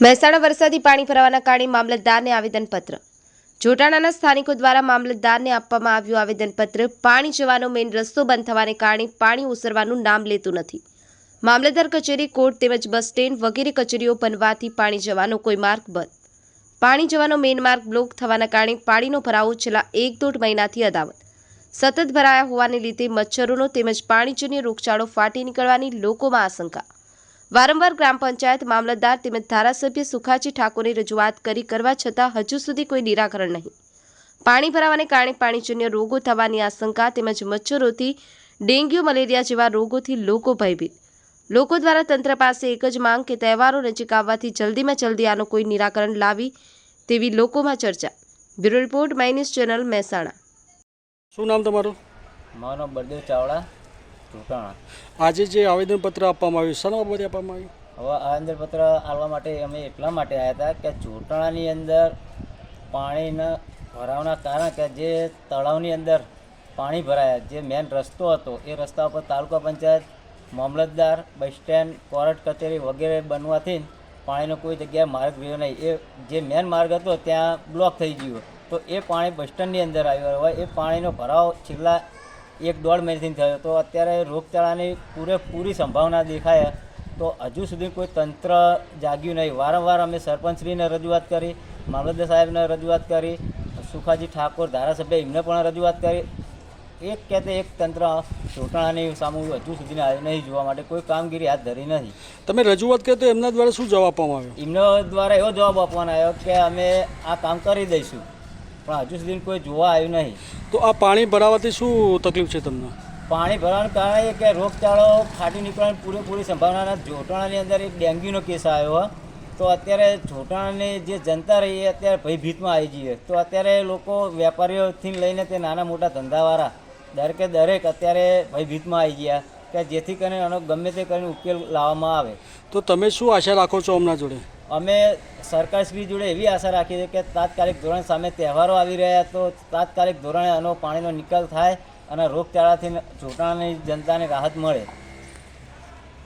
મહેસાણા વરસાદી પાણી ભરાવાના કારણે મામલતદારને આવેદનપત્ર. જોટાણાના સ્થાનિકો દ્વારા મામલતદારને આપવામાં આવ્યું આવેદનપત્ર, પાણી જવાનો મેઇન રસ્તો બંધ થવાને કારણે પાણી ઓસરવાનું નામ લેતું નથી. મામલતદાર કચેરી, કોર્ટ તેમજ બસ સ્ટેન્ડ વગેરે કચેરીઓ બનવાથી પાણી જવાનો કોઈ માર્ગ બંધ. પાણી જવાનો મેઇન માર્ગ બ્લોક થવાના કારણે પાણીનો ભરાવો છેલ્લા એક દોઢ મહિનાથી અદાવત. સતત ભરાયા હોવાને લીધે મચ્છરોનો તેમજ પાણીજન્ય રોગચાળો ફાટી નીકળવાની લોકોમાં આશંકા. વારંવાર ગ્રામ પંચાયત મામલતદાર તેમજ ધારાસભ્ય સુખાજી ઠાકોરની રજૂઆત કરી કરવા છતાં હજુ સુધી કોઈ નિરાકરણ નહીં. પાણી ભરાવાને કારણે પાણીજન્ય રોગો થવાની આશંકા તેમજ મચ્છરોથી ડેન્ગ્યુ મલેરિયા જેવા રોગોથી લોકો ભયભીત. લોકો દ્વારા તંત્ર પાસે એક જ માંગ કે તહેવારો નજીક આવવાથી જલ્દીમાં જલ્દી આનું કોઈ નિરાકરણ લાવી તેવી લોકોમાં ચર્ચા. Bureau report my news channel Mehsana. શું નામ તમારું? મારું નામ બળદેવ ચાવડા. ચૂંટાણા આજે જે આવેદનપત્ર આપવામાં આવ્યું શાના બાબતે આપવામાં આવ્યું? હવે આવેદનપત્ર પત્ર આવવા માટે અમે એટલા માટે આવ્યા હતા કે ચોટાણાની અંદર પાણીના ભરાવના કારણ કે જે તળાવની અંદર પાણી ભરાયા જે મેન રસ્તો હતો એ રસ્તા ઉપર તાલુકા પંચાયત મામલતદાર બસ સ્ટેન્ડ કોર્ટ કચેરી વગેરે બનવાથી પાણીનો કોઈ જગ્યાએ માર્ગ રહ્યો નહીં. એ જે મેન માર્ગ હતો ત્યાં બ્લોક થઈ ગયો. તો એ પાણી બસ સ્ટેન્ડની અંદર આવ્યો. હવે એ પાણીનો ભરાવ છેલ્લા એક દોઢ મહિનાથી થયો. તો અત્યારે રોગચાળાની પૂરેપૂરી સંભાવના દેખાય. તો હજુ સુધી કોઈ તંત્ર જાગ્યું નહીં. વારંવાર અમે સરપંચશ્રીને રજૂઆત કરી મામલતદાર સાહેબને રજૂઆત કરી સુખાજી ઠાકોર ધારાસભ્ય એમને પણ રજૂઆત કરી. એક કે તે એક તંત્ર ચોટાણાની સામે હજુ સુધી નહીં જોવા માટે. કોઈ કામગીરી હાથ ધરી નથી તમે રજૂઆત કરી તો એમના દ્વારા શું જવાબ આપવામાં આવ્યો? એમના દ્વારા એવો જવાબ આપવાનો આવ્યો કે અમે આ કામ કરી દઈશું. પણ હજુ સુધી કોઈ જોવા આવ્યું નહીં. તો આ પાણી ભરાવાથી શું તકલીફ છે તમને? પાણી ભરવાનું કારણે કે રોગચાળો ફાટી નીકળવાની પૂરેપૂરી સંભાવના જોટાણાની અંદર એક ડેન્ગ્યુનો કેસ આવ્યો તો અત્યારે જોટાણાની જે જનતા રહી એ અત્યારે ભયભીતમાં આવી જઈએ તો અત્યારે લોકો વેપારીઓથી લઈને તે નાના મોટા ધંધાવાળા દરેકે દરેક અત્યારે ભયભીતમાં આવી ગયા કે જેથી કરીને આનો ગમે તે કરીને ઉકેલ લાવવામાં આવે. તો તમે શું આશા રાખો છો હમણાં જોડે? અમે સરકારશ્રી જોડે એવી આશા રાખીએ છીએ કે તાત્કાલિક ધોરણ સામે તહેવારો આવી રહ્યા તો તાત્કાલિક ધોરણે આનો પાણીનો નિકાલ થાય અને રોગચાળાથી જોટાણાની જનતાને રાહત મળે.